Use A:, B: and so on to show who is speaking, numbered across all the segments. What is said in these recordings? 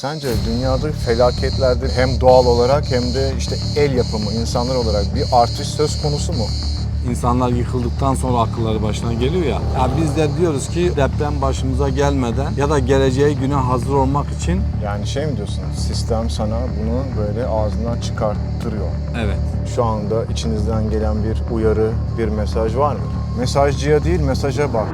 A: Sence dünyada felaketlerde hem doğal olarak hem de işte el yapımı insanlar olarak bir artış söz konusu mu?
B: İnsanlar yıkıldıktan sonra akılları başına geliyor ya. Ya biz de diyoruz ki deprem başımıza gelmeden ya da geleceğe güne hazır olmak için
A: Yani şey mi diyorsun? Sistem sana bunu böyle ağzından çıkarttırıyor.
B: evet
A: Şu anda içinizden gelen bir uyarı, bir mesaj var mı? Mesajcıya değil, mesaja bak.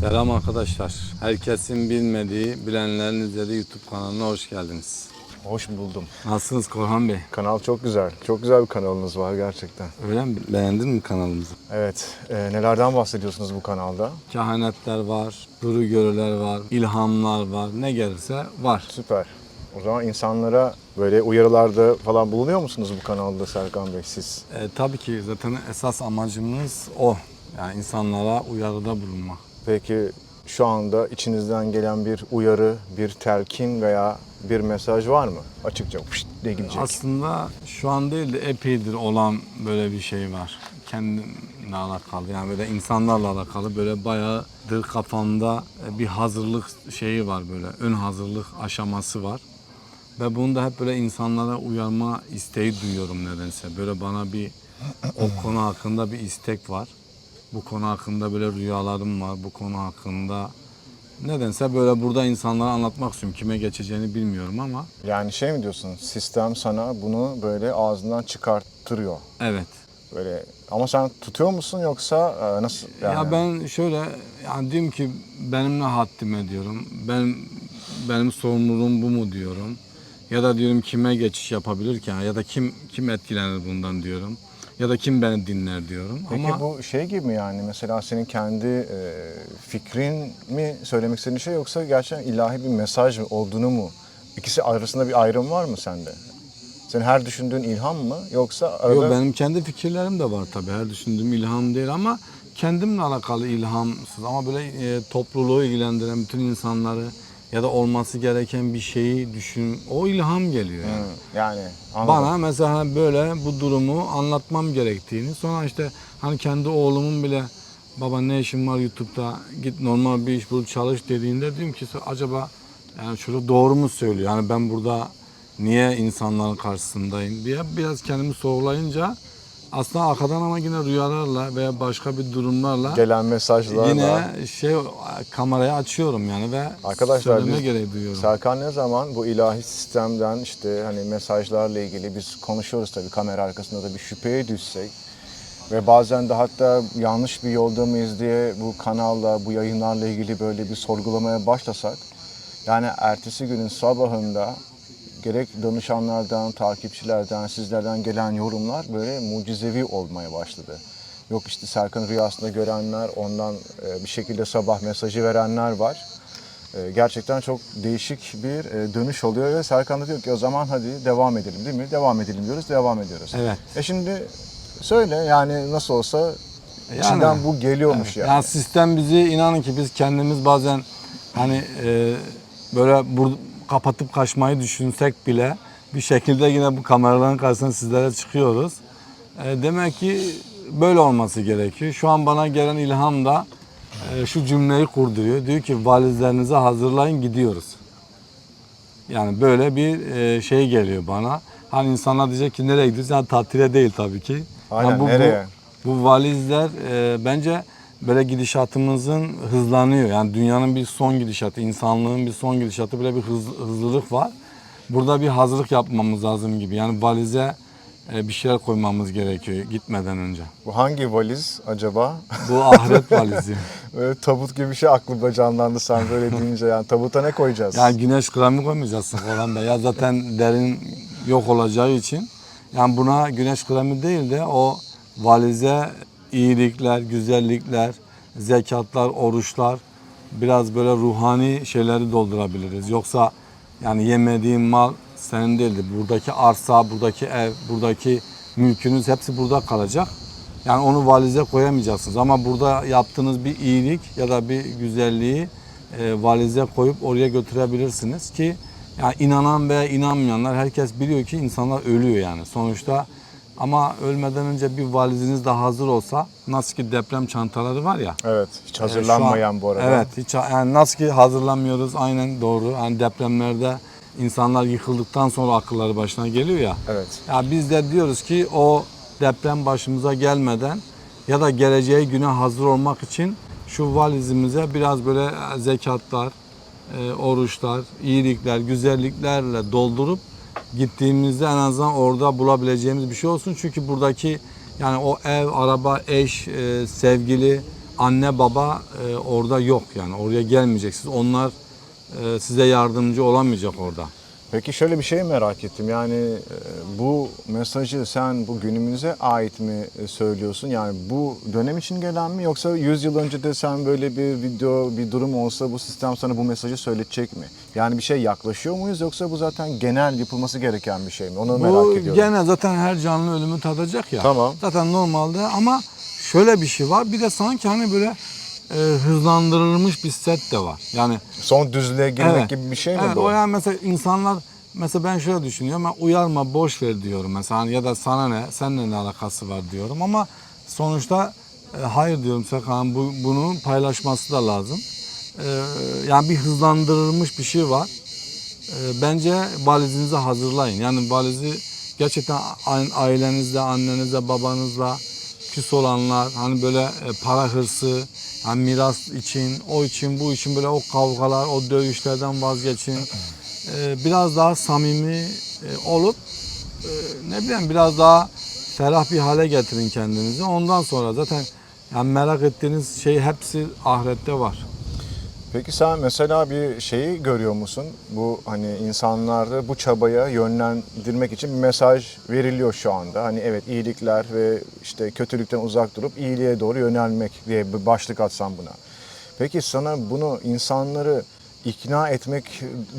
B: Selam arkadaşlar. Herkesin bilmediği, bilenlerin izlediği YouTube kanalına hoş geldiniz.
A: Hoş buldum.
B: Nasılsınız Korhan Bey?
A: Kanal çok güzel. Çok güzel bir kanalınız var gerçekten.
B: Öyle mi? Beğendin mi kanalımızı?
A: Evet, e, nelerden bahsediyorsunuz bu kanalda?
B: Kehanetler var, duru görüler var, ilhamlar var. Ne gelirse var.
A: Süper. O zaman insanlara böyle uyarılarda falan bulunuyor musunuz bu kanalda Serkan Bey siz?
B: E, tabii ki zaten esas amacımız o. Yani insanlara uyarıda bulunmak.
A: Peki şu anda içinizden gelen bir uyarı, bir telkin veya bir mesaj var mı? Açıkça pişt diye gidecek.
B: Aslında şu an değil de epeydir olan böyle bir şey var. Kendimle alakalı yani böyle insanlarla alakalı böyle bayağıdır kafamda bir hazırlık şeyi var böyle ön hazırlık aşaması var. Ve bunu da hep böyle insanlara uyarma isteği duyuyorum nedense. Böyle bana bir o konu hakkında bir istek var. Bu konu hakkında böyle rüyalarım var. Bu konu hakkında nedense böyle burada insanlara anlatmak istiyorum. Kime geçeceğini bilmiyorum ama
A: Yani şey mi diyorsun? Sistem sana bunu böyle ağzından çıkarttırıyor.
B: evet.
A: Böyle ama sen tutuyor musun yoksa e, nasıl yani?
B: Ya ben şöyle yani diyorum ki benimle haddim ediyorum. Ben benim sorumluluğum bu mu diyorum. Ya da diyorum kime geçiş yapabilirken ya da kim kim etkilenir bundan diyorum. Ya da kim beni dinler diyorum.
A: Peki
B: Ama
A: bu şey gibi mi yani mesela senin kendi e, fikrin mi söylemek istediğin şey yoksa gerçekten ilahi bir mesaj olduğunu mu? İkisi arasında bir ayrım var mı sende? Senin her düşündüğün ilham mı yoksa arada
B: Yok, benim kendi fikirlerim de var tabii. Her düşündüğüm ilham değil ama kendimle alakalı ilhamsız ama böyle e, topluluğu ilgilendiren bütün insanları ya da olması gereken bir şeyi düşün. O ilham geliyor yani.
A: Hı, yani anladım.
B: Bana mesela böyle bu durumu anlatmam gerektiğini sonra işte hani kendi oğlumun bile baba ne işin var YouTube'da git normal bir iş bul çalış dediğinde diyorum ki acaba yani çocuk doğru mu söylüyor? Yani ben burada niye insanların karşısındayım diye biraz kendimi sorgulayınca aslında arkadan ama yine rüyalarla veya başka bir durumlarla
A: gelen mesajlarla
B: yine şey kamerayı açıyorum yani ve
A: Arkadaşlar
B: söyleme
A: biz-
B: gereği duyuyorum.
A: Serkan ne zaman bu ilahi sistemden işte hani mesajlarla ilgili biz konuşuyoruz tabii kamera arkasında da bir şüpheye düşsek ve bazen de hatta yanlış bir yolda mıyız diye bu kanalla, bu yayınlarla ilgili böyle bir sorgulamaya başlasak yani ertesi günün sabahında gerek danışanlardan, takipçilerden, sizlerden gelen yorumlar böyle mucizevi olmaya başladı. Yok işte Serkan rüyasında görenler, ondan e, bir şekilde sabah mesajı verenler var. E, Gerçekten çok değişik bir e, dönüş oluyor ve Serkan da diyor ki o zaman hadi devam edelim değil mi? Devam edelim diyoruz, devam ediyoruz.
B: Evet.
A: E şimdi söyle yani nasıl olsa içinden bu geliyormuş yani.
B: Yani sistem bizi inanın ki biz kendimiz bazen hani e, böyle bur kapatıp kaçmayı düşünsek bile bir şekilde yine bu kameraların karşısına sizlere çıkıyoruz. E, demek ki böyle olması gerekiyor. Şu an bana gelen ilham da e, şu cümleyi kurduruyor. Diyor ki valizlerinizi hazırlayın gidiyoruz. Yani böyle bir e, şey geliyor bana. Hani insanlar diyecek ki nereye gidiyoruz? Yani tatile değil tabii ki.
A: Aynen,
B: Yani bu, bu-
A: nereye?
B: bu valizler e, bence böyle gidişatımızın hızlanıyor. Yani dünyanın bir son gidişatı, insanlığın bir son gidişatı böyle bir hız, hızlılık var. Burada bir hazırlık yapmamız lazım gibi. Yani valize e, bir şeyler koymamız gerekiyor gitmeden önce.
A: Bu hangi valiz acaba?
B: Bu ahiret valizi.
A: Böyle tabut gibi bir şey aklımda canlandı sen böyle deyince yani tabuta ne koyacağız?
B: Yani güneş kremi koymayacaksın falan da. Ya zaten derin yok olacağı için. Yani buna güneş kremi değil de o valize iyilikler, güzellikler, zekatlar, oruçlar biraz böyle ruhani şeyleri doldurabiliriz. Yoksa yani yemediğin mal senin değildir. Buradaki arsa, buradaki ev, buradaki mülkünüz hepsi burada kalacak. Yani onu valize koyamayacaksınız ama burada yaptığınız bir iyilik ya da bir güzelliği e, valize koyup oraya götürebilirsiniz ki yani inanan veya inanmayanlar herkes biliyor ki insanlar ölüyor yani. Sonuçta Ama ölmeden önce bir valiziniz de hazır olsa nasıl ki deprem çantaları var ya.
A: Evet, hiç
B: e, şu an-
A: hazırlanmayan bu arada.
B: Evet, hiç yani nasıl ki hazırlanmıyoruz aynen doğru. Yani depremlerde insanlar yıkıldıktan sonra akılları başına geliyor ya.
A: Evet.
B: Ya biz de diyoruz ki o deprem başımıza gelmeden ya da geleceği güne hazır olmak için şu valizimize biraz böyle zekatlar, e, oruçlar, iyilikler, güzelliklerle doldurup gittiğimizde en azından orada bulabileceğimiz bir şey olsun. Çünkü buradaki yani o ev, araba, eş, e, sevgili, anne, baba e, orada yok yani. Oraya gelmeyeceksiniz. Onlar e, size yardımcı olamayacak orada.
A: Peki şöyle bir şey merak ettim. Yani e, bu mesajı sen bu günümüze ait mi e, söylüyorsun? Yani bu dönem için gelen mi yoksa 100 yıl önce de sen böyle bir video, bir durum olsa bu sistem sana bu mesajı söyletecek mi? Yani bir şey yaklaşıyor muyuz yoksa bu zaten genel yapılması gereken bir şey mi? Onu merak
B: Bu
A: ediyorum.
B: gene zaten her canlı ölümü tadacak ya.
A: Tamam.
B: Zaten normalde ama şöyle bir şey var. Bir de sanki hani böyle e, hızlandırılmış bir set de var. Yani
A: Son düzlüğe girmek
B: Evet.
A: gibi bir şey mi
B: evet,
A: bu?
B: o yani mesela insanlar mesela ben şöyle düşünüyorum. Ben uyarma boş ver diyorum mesela Hani ya da sana ne seninle ne alakası var diyorum ama sonuçta e, hayır diyorum Serkan bu, bunu paylaşması da lazım. E, yani bir hızlandırılmış bir şey var. E, bence valizinizi hazırlayın. Yani valizi gerçekten ailenizle, annenizle, babanızla küs olanlar, hani böyle e, para hırsı, hani miras için, o için, bu için böyle o kavgalar, o dövüşlerden vazgeçin. E, biraz daha samimi e, olup ne bileyim biraz daha ferah bir hale getirin kendinizi. Ondan sonra zaten yani merak ettiğiniz şey hepsi ahirette var.
A: Peki sen mesela bir şeyi görüyor musun? Bu hani insanlarda bu çabaya yönlendirmek için bir mesaj veriliyor şu anda. Hani evet iyilikler ve işte kötülükten uzak durup iyiliğe doğru yönelmek diye bir başlık atsam buna. Peki sana bunu insanları ikna etmek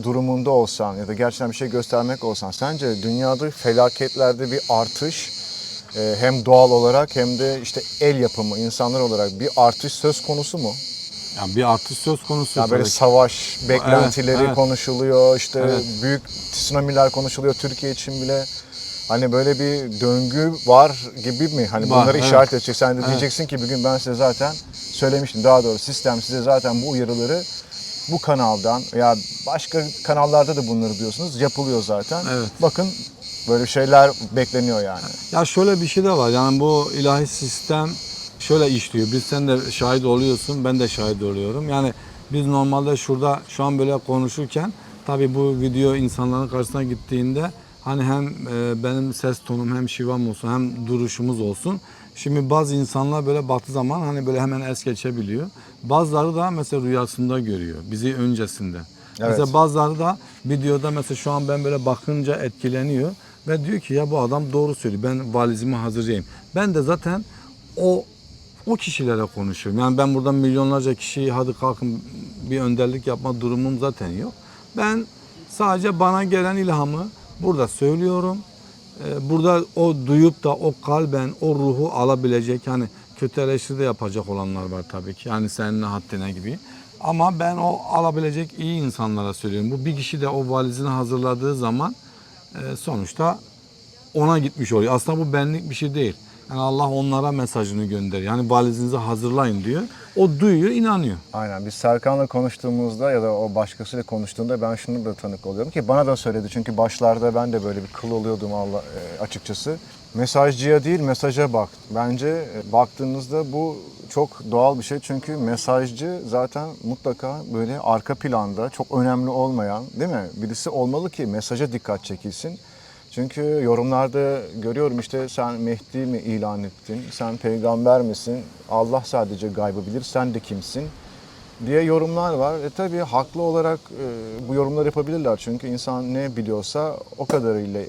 A: durumunda olsan ya da gerçekten bir şey göstermek olsan sence dünyada felaketlerde bir artış e, hem doğal olarak hem de işte el yapımı insanlar olarak bir artış söz konusu mu?
B: Yani bir artış söz konusu.
A: Ya böyle
B: tabii
A: savaş beklentileri
B: Evet, evet.
A: konuşuluyor. işte
B: Evet.
A: büyük tsunami'ler konuşuluyor Türkiye için bile. Hani böyle bir döngü var gibi mi? Hani
B: Var,
A: bunları
B: evet.
A: işaret edecek. Sen de
B: Evet.
A: diyeceksin ki bugün ben size zaten söylemiştim. Daha doğrusu sistem size zaten bu uyarıları bu kanaldan veya başka kanallarda da bunları diyorsunuz. Yapılıyor zaten.
B: Evet.
A: Bakın böyle şeyler bekleniyor yani.
B: Ya şöyle bir şey de var. Yani bu ilahi sistem şöyle işliyor. Biz sen de şahit oluyorsun, ben de şahit oluyorum. Yani biz normalde şurada şu an böyle konuşurken tabii bu video insanların karşısına gittiğinde hani hem e, benim ses tonum hem şivam olsun hem duruşumuz olsun. Şimdi bazı insanlar böyle baktığı zaman hani böyle hemen es geçebiliyor. Bazıları da mesela rüyasında görüyor bizi öncesinde.
A: Evet.
B: Mesela bazıları da videoda mesela şu an ben böyle bakınca etkileniyor ve diyor ki ya bu adam doğru söylüyor. Ben valizimi hazırlayayım. Ben de zaten o o kişilere konuşuyorum. Yani ben burada milyonlarca kişiyi hadi kalkın bir önderlik yapma durumum zaten yok. Ben sadece bana gelen ilhamı burada söylüyorum. Ee, Burada o duyup da o kalben o ruhu alabilecek yani kötü eleştiri de yapacak olanlar var tabii ki. Yani seninle haddine gibi. Ama ben o alabilecek iyi insanlara söylüyorum. Bu bir kişi de o valizini hazırladığı zaman e, sonuçta ona gitmiş oluyor. Aslında bu benlik bir şey değil. Yani Allah onlara mesajını gönderiyor. Yani valizinizi hazırlayın diyor. O duyuyor, inanıyor.
A: Aynen biz Serkan'la konuştuğumuzda ya da o başkasıyla konuştuğunda ben şunu da tanık oluyorum ki bana da söyledi çünkü başlarda ben de böyle bir kıl oluyordum Allah e, açıkçası. Mesajcıya değil mesaja bak. Bence e, baktığınızda bu çok doğal bir şey çünkü mesajcı zaten mutlaka böyle arka planda çok önemli olmayan değil mi? Birisi olmalı ki mesaja dikkat çekilsin. Çünkü yorumlarda görüyorum işte sen Mehdi mi ilan ettin, sen peygamber misin, Allah sadece gaybı bilir, sen de kimsin diye yorumlar var. E tabii haklı olarak e, bu yorumları yapabilirler çünkü insan ne biliyorsa o kadarıyla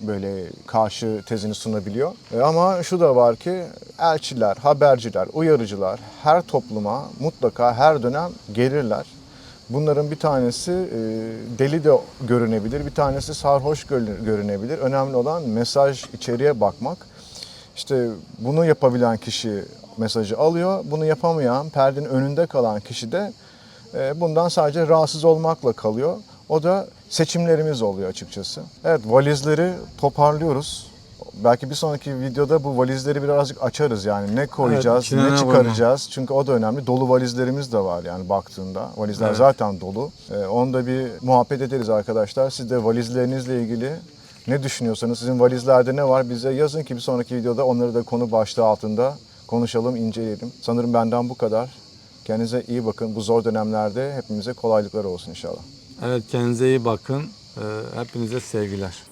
A: böyle karşı tezini sunabiliyor. E ama şu da var ki elçiler, haberciler, uyarıcılar her topluma mutlaka her dönem gelirler. Bunların bir tanesi e, deli de görünebilir, bir tanesi sarhoş gör- görünebilir. Önemli olan mesaj içeriye bakmak. İşte bunu yapabilen kişi mesajı alıyor. Bunu yapamayan, perdenin önünde kalan kişi de e, bundan sadece rahatsız olmakla kalıyor. O da seçimlerimiz oluyor açıkçası. Evet valizleri toparlıyoruz. Belki bir sonraki videoda bu valizleri birazcık açarız yani ne koyacağız,
B: içine
A: ne
B: ne
A: çıkaracağız. Çünkü o da önemli. Dolu valizlerimiz de var yani baktığında. Valizler
B: Evet.
A: zaten dolu. Ee, onu da bir muhabbet ederiz arkadaşlar. Siz de valizlerinizle ilgili ne düşünüyorsanız, sizin valizlerde ne var bize yazın ki bir sonraki videoda onları da konu başlığı altında konuşalım, inceleyelim. Sanırım benden bu kadar. Kendinize iyi bakın. Bu zor dönemlerde hepimize kolaylıklar olsun inşallah.
B: Evet kendinize iyi bakın. Ee, Hepinize sevgiler.